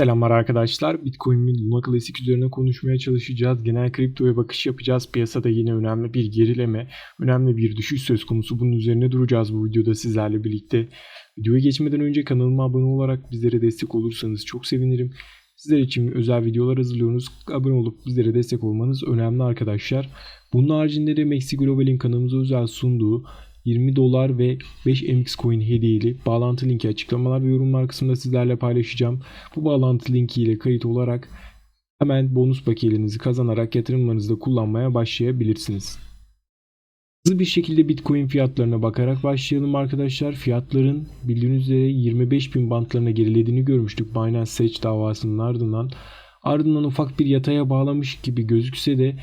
Selamlar arkadaşlar. Bitcoin ve Luna Classic üzerine konuşmaya çalışacağız. Genel kriptoya bakış yapacağız. Piyasada yine önemli bir gerileme, önemli bir düşüş söz konusu. Bunun üzerine duracağız bu videoda sizlerle birlikte. Videoya geçmeden önce kanalıma abone olarak bizlere destek olursanız çok sevinirim. Sizler için özel videolar hazırlıyoruz. Abone olup bizlere destek olmanız önemli arkadaşlar. Bunun haricinde de Maxi Global'in kanalımıza özel sunduğu 20 dolar ve 5 MX coin hediyeli bağlantı linki açıklamalar ve yorumlar kısmında sizlerle paylaşacağım. Bu bağlantı linki ile kayıt olarak hemen bonus paketinizi kazanarak yatırımlarınızda kullanmaya başlayabilirsiniz. Hızlı bir şekilde Bitcoin fiyatlarına bakarak başlayalım arkadaşlar. Fiyatların bildiğiniz üzere 25 bin bantlarına gerilediğini görmüştük Binance Search davasının ardından. Ardından ufak bir yataya bağlamış gibi gözükse de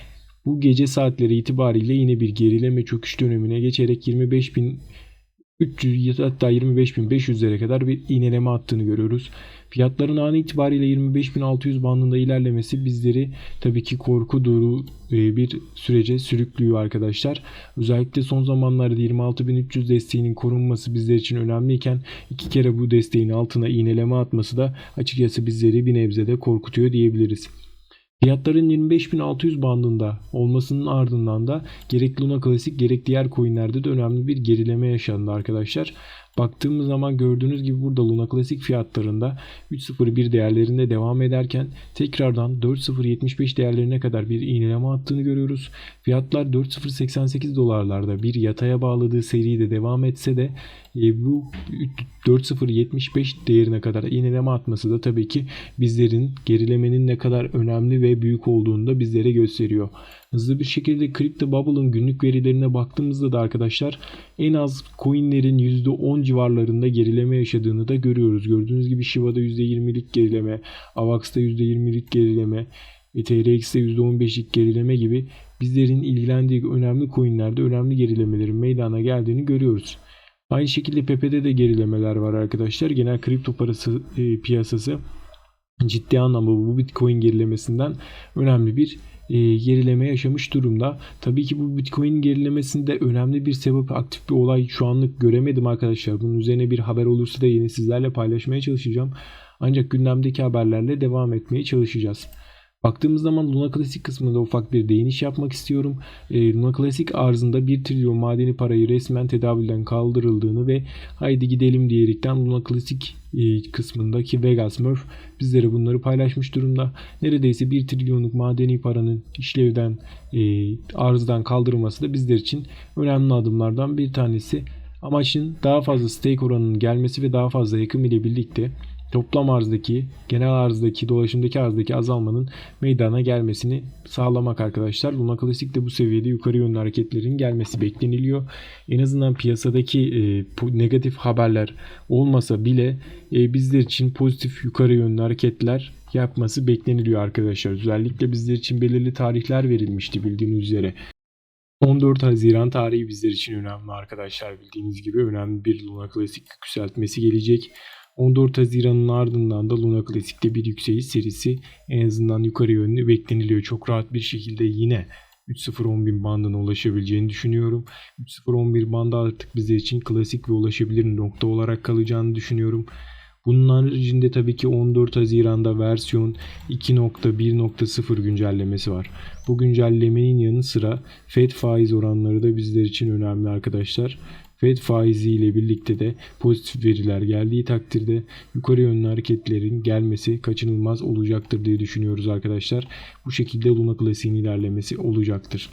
bu gece saatleri itibariyle yine bir gerileme çöküş dönemine geçerek 25.300 hatta 25.500'lere kadar bir iğneleme attığını görüyoruz. Fiyatların an itibariyle 25.600 bandında ilerlemesi bizleri tabii ki korku duru e, bir sürece sürüklüyor arkadaşlar. Özellikle son zamanlarda 26.300 desteğinin korunması bizler için önemliyken iki kere bu desteğin altına iğneleme atması da açıkçası bizleri bir nebze de korkutuyor diyebiliriz. Fiyatların 25.600 bandında olmasının ardından da gerek Luna Classic gerek diğer coinlerde de önemli bir gerileme yaşandı arkadaşlar. Baktığımız zaman gördüğünüz gibi burada Luna Classic fiyatlarında 3.01 değerlerinde devam ederken tekrardan 4.075 değerlerine kadar bir iğneleme attığını görüyoruz. Fiyatlar 4.088 dolarlarda bir yataya bağladığı seride devam etse de e, bu 4.075 değerine kadar iğneleme atması da tabii ki bizlerin gerilemenin ne kadar önemli ve büyük olduğunu da bizlere gösteriyor. Hızlı bir şekilde Crypto Bubble'ın günlük verilerine baktığımızda da arkadaşlar en az coinlerin %10 civarlarında gerileme yaşadığını da görüyoruz. Gördüğünüz gibi Shiba'da %20'lik gerileme, Avax'ta %20'lik gerileme, TRX'te %15'lik gerileme gibi bizlerin ilgilendiği önemli coinlerde önemli gerilemelerin meydana geldiğini görüyoruz. Aynı şekilde Pepe'de de gerilemeler var arkadaşlar. Genel kripto parası e, piyasası ciddi anlamda bu Bitcoin gerilemesinden önemli bir e, gerileme yaşamış durumda. Tabii ki bu Bitcoin gerilemesinde önemli bir sebep aktif bir olay şu anlık göremedim arkadaşlar. Bunun üzerine bir haber olursa da yine sizlerle paylaşmaya çalışacağım. Ancak gündemdeki haberlerle devam etmeye çalışacağız. Baktığımız zaman Luna Classic kısmında ufak bir değiniş yapmak istiyorum. E, Luna Classic arzında 1 trilyon madeni parayı resmen tedavülden kaldırıldığını ve haydi gidelim diyerekten Luna Classic e, kısmındaki Vegas Murph bizlere bunları paylaşmış durumda. Neredeyse 1 trilyonluk madeni paranın işlevden e, arzdan kaldırılması da bizler için önemli adımlardan bir tanesi. Amaçın daha fazla stake oranının gelmesi ve daha fazla yakım ile birlikte toplam arzdaki, genel arzdaki, dolaşımdaki arzdaki azalmanın meydana gelmesini sağlamak arkadaşlar. Luna Classic de bu seviyede yukarı yönlü hareketlerin gelmesi bekleniliyor. En azından piyasadaki e, negatif haberler olmasa bile e, bizler için pozitif yukarı yönlü hareketler yapması bekleniliyor arkadaşlar. Özellikle bizler için belirli tarihler verilmişti bildiğiniz üzere. 14 Haziran tarihi bizler için önemli arkadaşlar. Bildiğiniz gibi önemli bir Luna Classic yükseltmesi gelecek. 14 Haziran'ın ardından da Luna Classic'te bir yükseliş serisi en azından yukarı yönlü bekleniliyor. Çok rahat bir şekilde yine 3.0-11 bandına ulaşabileceğini düşünüyorum. 3.0-11 bandı artık bize için klasik ve ulaşabilir nokta olarak kalacağını düşünüyorum. Bunun haricinde tabii ki 14 Haziran'da versiyon 2.1.0 güncellemesi var. Bu güncellemenin yanı sıra FED faiz oranları da bizler için önemli arkadaşlar. Fed faizi ile birlikte de pozitif veriler geldiği takdirde yukarı yönlü hareketlerin gelmesi kaçınılmaz olacaktır diye düşünüyoruz arkadaşlar. Bu şekilde Luna Classic'in ilerlemesi olacaktır.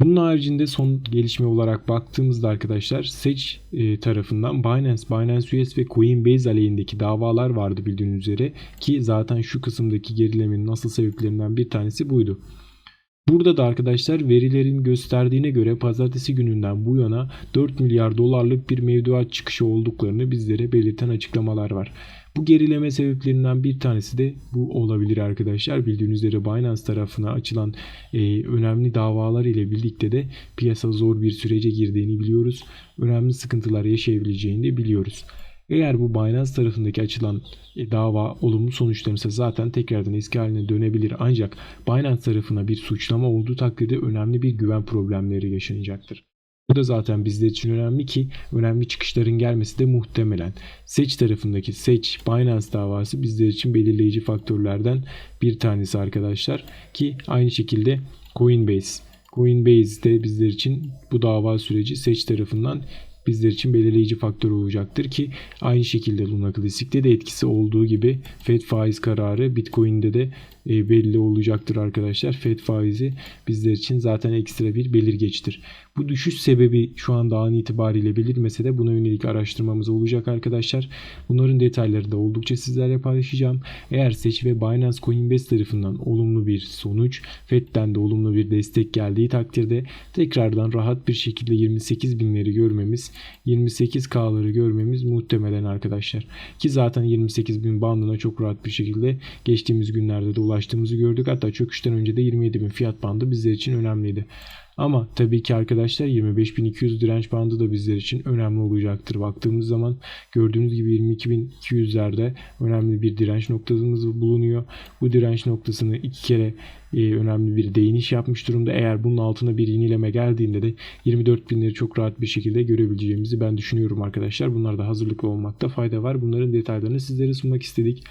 Bunun haricinde son gelişme olarak baktığımızda arkadaşlar Seç e, tarafından Binance, Binance US ve Coinbase aleyhindeki davalar vardı bildiğiniz üzere ki zaten şu kısımdaki gerilemenin asıl sebeplerinden bir tanesi buydu. Burada da arkadaşlar verilerin gösterdiğine göre pazartesi gününden bu yana 4 milyar dolarlık bir mevduat çıkışı olduklarını bizlere belirten açıklamalar var. Bu gerileme sebeplerinden bir tanesi de bu olabilir arkadaşlar. Bildiğiniz üzere Binance tarafına açılan e, önemli davalar ile birlikte de piyasa zor bir sürece girdiğini biliyoruz. Önemli sıkıntılar yaşayabileceğini de biliyoruz. Eğer bu Binance tarafındaki açılan e, dava olumlu sonuçlanırsa zaten tekrardan eski haline dönebilir. Ancak Binance tarafına bir suçlama olduğu takdirde önemli bir güven problemleri yaşanacaktır. Bu da zaten bizler için önemli ki önemli çıkışların gelmesi de muhtemelen. Seç tarafındaki Seç Binance davası bizler için belirleyici faktörlerden bir tanesi arkadaşlar. Ki aynı şekilde Coinbase. Coinbase de bizler için bu dava süreci Seç tarafından bizler için belirleyici faktör olacaktır ki aynı şekilde Luna Classic'te de etkisi olduğu gibi Fed faiz kararı Bitcoin'de de e, belli olacaktır arkadaşlar. Fed faizi bizler için zaten ekstra bir belirgeçtir. Bu düşüş sebebi şu anda an itibariyle belirmese de buna yönelik araştırmamız olacak arkadaşlar. Bunların detayları da oldukça sizlerle paylaşacağım. Eğer Seç ve Binance Coinbase tarafından olumlu bir sonuç, Fed'den de olumlu bir destek geldiği takdirde tekrardan rahat bir şekilde 28 binleri görmemiz, 28K'ları görmemiz muhtemelen arkadaşlar. Ki zaten 28 bin bandına çok rahat bir şekilde geçtiğimiz günlerde de ulaştığımızı gördük. Hatta çöküşten önce de 27 bin fiyat bandı bizler için önemliydi. Ama tabii ki arkadaşlar 25.200 direnç bandı da bizler için önemli olacaktır. Baktığımız zaman gördüğünüz gibi 22.200'lerde önemli bir direnç noktamız bulunuyor. Bu direnç noktasını iki kere e, önemli bir değiniş yapmış durumda. Eğer bunun altına bir yenileme geldiğinde de 24.000'leri çok rahat bir şekilde görebileceğimizi ben düşünüyorum arkadaşlar. Bunlarda hazırlıklı olmakta fayda var. Bunların detaylarını sizlere sunmak istedik.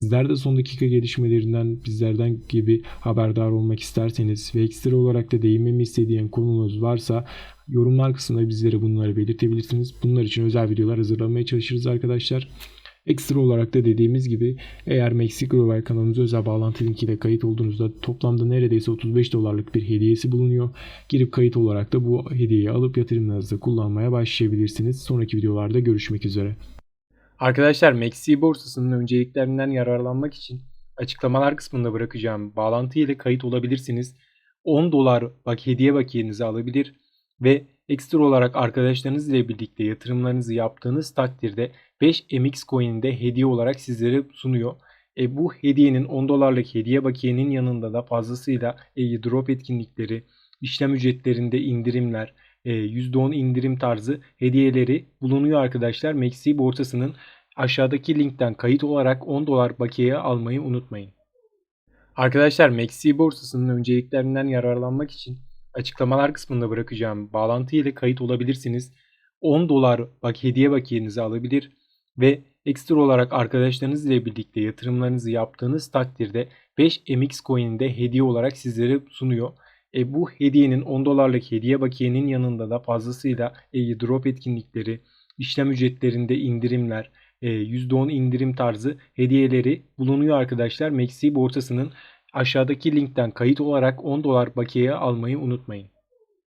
Sizler de son dakika gelişmelerinden bizlerden gibi haberdar olmak isterseniz ve ekstra olarak da değinmemi istediğin konunuz varsa yorumlar kısmında bizlere bunları belirtebilirsiniz. Bunlar için özel videolar hazırlamaya çalışırız arkadaşlar. Ekstra olarak da dediğimiz gibi eğer Meksika Global kanalımıza özel bağlantı linkiyle kayıt olduğunuzda toplamda neredeyse 35 dolarlık bir hediyesi bulunuyor. Girip kayıt olarak da bu hediyeyi alıp yatırımlarınızda kullanmaya başlayabilirsiniz. Sonraki videolarda görüşmek üzere. Arkadaşlar Maxi borsasının önceliklerinden yararlanmak için açıklamalar kısmında bırakacağım bağlantı ile kayıt olabilirsiniz. 10 dolar bak hediye bakiyenizi alabilir ve ekstra olarak arkadaşlarınız ile birlikte yatırımlarınızı yaptığınız takdirde 5 MX coin'i de hediye olarak sizlere sunuyor. E, bu hediyenin 10 dolarlık hediye bakiyenin yanında da fazlasıyla drop etkinlikleri, işlem ücretlerinde indirimler, %10 indirim tarzı hediyeleri bulunuyor arkadaşlar. Maxi borsasının aşağıdaki linkten kayıt olarak 10 dolar bakiye almayı unutmayın. Arkadaşlar Maxi borsasının önceliklerinden yararlanmak için açıklamalar kısmında bırakacağım bağlantı ile kayıt olabilirsiniz. 10 dolar bak hediye bakiyenizi alabilir ve ekstra olarak arkadaşlarınız ile birlikte yatırımlarınızı yaptığınız takdirde 5 MX coin'i de hediye olarak sizlere sunuyor. E, bu hediyenin 10 dolarlık hediye bakiyenin yanında da fazlasıyla e, drop etkinlikleri, işlem ücretlerinde indirimler, e, %10 indirim tarzı hediyeleri bulunuyor arkadaşlar. Maxi borsasının aşağıdaki linkten kayıt olarak 10 dolar bakiye almayı unutmayın.